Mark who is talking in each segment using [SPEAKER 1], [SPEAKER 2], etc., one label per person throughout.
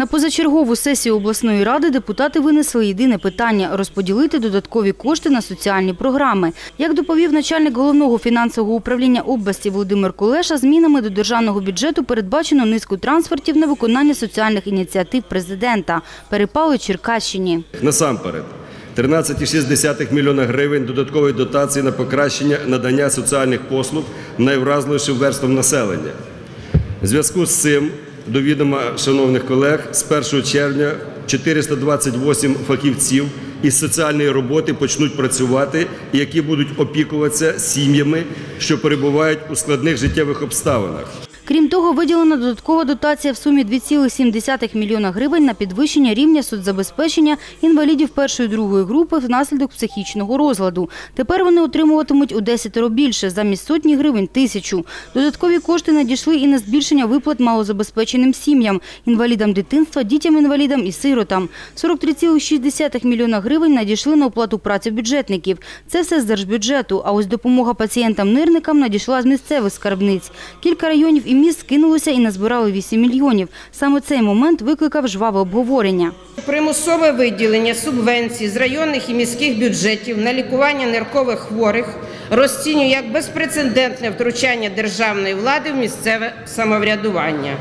[SPEAKER 1] На позачергову сесію обласної ради депутати винесли єдине питання – розподілити додаткові кошти на соціальні програми. Як доповів начальник головного фінансового управління області Володимир Кулеша, змінами до державного бюджету передбачено низку трансфертів на виконання соціальних ініціатив президента. Перепали Черкащині.
[SPEAKER 2] Насамперед, 13,6 мільйона гривень додаткової дотації на покращення надання соціальних послуг найвразливішим верствам населення. В зв'язку з цим, до відома шановних колег, з 1 червня 428 фахівців із соціальної роботи почнуть працювати, які будуть опікуватися сім'ями, що перебувають у складних життєвих обставинах.
[SPEAKER 1] Крім того, виділена додаткова дотація в сумі 2,7 мільйона гривень на підвищення рівня соцзабезпечення інвалідів першої і другої групи внаслідок психічного розладу. Тепер вони отримуватимуть у 10 більше, замість сотні гривень – тисячу. Додаткові кошти надійшли і на збільшення виплат малозабезпеченим сім'ям, інвалідам дитинства, дітям-інвалідам і сиротам. 43,6 мільйона гривень надійшли на оплату праці бюджетників. Це все з держбюджету, а ось допомога пацієнтам-нирникам надійшла з місцевих скарбниць. Кілька районів і міст скинулися і назбирали 8 мільйонів. Саме цей момент викликав жваве обговорення.
[SPEAKER 3] Примусове виділення субвенцій з районних і міських бюджетів на лікування ниркових хворих розцінює як безпрецедентне втручання державної влади в місцеве самоврядування.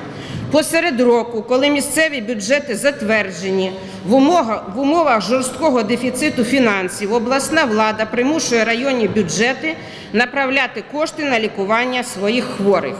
[SPEAKER 3] Посеред року, коли місцеві бюджети затверджені, в умовах, в умовах жорсткого дефіциту фінансів обласна влада примушує районні бюджети направляти кошти на лікування своїх хворих.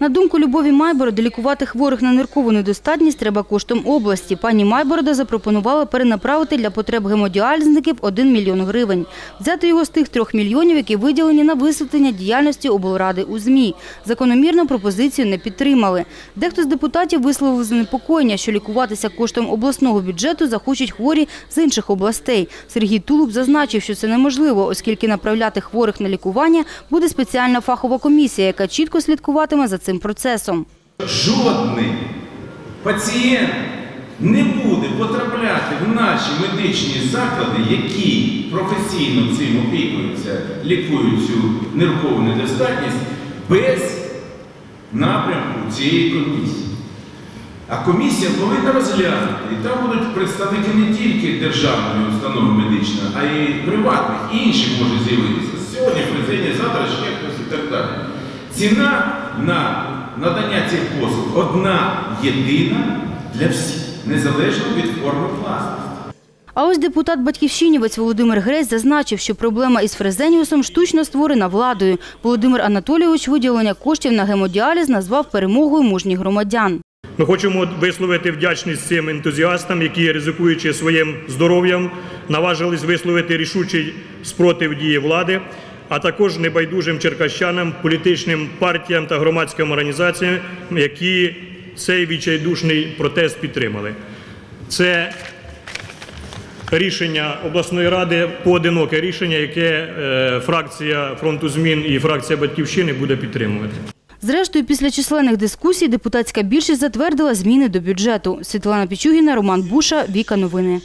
[SPEAKER 1] На думку Любові Майбороди, лікувати хворих на ниркову недостатність треба коштом області. Пані Майборода запропонувала перенаправити для потреб гемодіалізників 1 мільйон гривень. Взяти його з тих трьох мільйонів, які виділені на висвітлення діяльності облради у ЗМІ. Закономірну пропозицію не підтримали. Дехто з депутатів висловив занепокоєння, що лікуватися коштом обласного бюджету захочуть хворі з інших областей. Сергій Тулуб зазначив, що це неможливо, оскільки направляти хворих на лікування буде спеціальна фахова комісія, яка чітко слідкуватиме за цим процесом.
[SPEAKER 4] Жодний пацієнт не буде потрапляти в наші медичні заклади, які професійно цим опікуються, лікують цю ниркову недостатність, без напрямку цієї комісії. А комісія повинна розглянути, і там будуть представники не тільки державної установи медичної, а й приватних, інших може з'явитися. Сьогодні президент, завтра ще хтось і так далі. Ціна на надання цих послуг одна єдина для всіх, незалежно від форми власності.
[SPEAKER 1] А ось депутат-батьківщинівець Володимир Гресь зазначив, що проблема із фрезеніусом штучно створена владою. Володимир Анатолійович виділення коштів на гемодіаліз назвав перемогою мужніх громадян.
[SPEAKER 5] Ми хочемо висловити вдячність цим ентузіастам, які, ризикуючи своїм здоров'ям, наважились висловити рішучий спротив дії влади, а також небайдужим черкащанам, політичним партіям та громадським організаціям, які цей відчайдушний протест підтримали. Це рішення обласної ради, поодиноке рішення, яке е, фракція фронту змін і фракція батьківщини буде підтримувати.
[SPEAKER 1] Зрештою, після численних дискусій депутатська більшість затвердила зміни до бюджету. Світлана Пічугіна, Роман Буша, Віка Новини.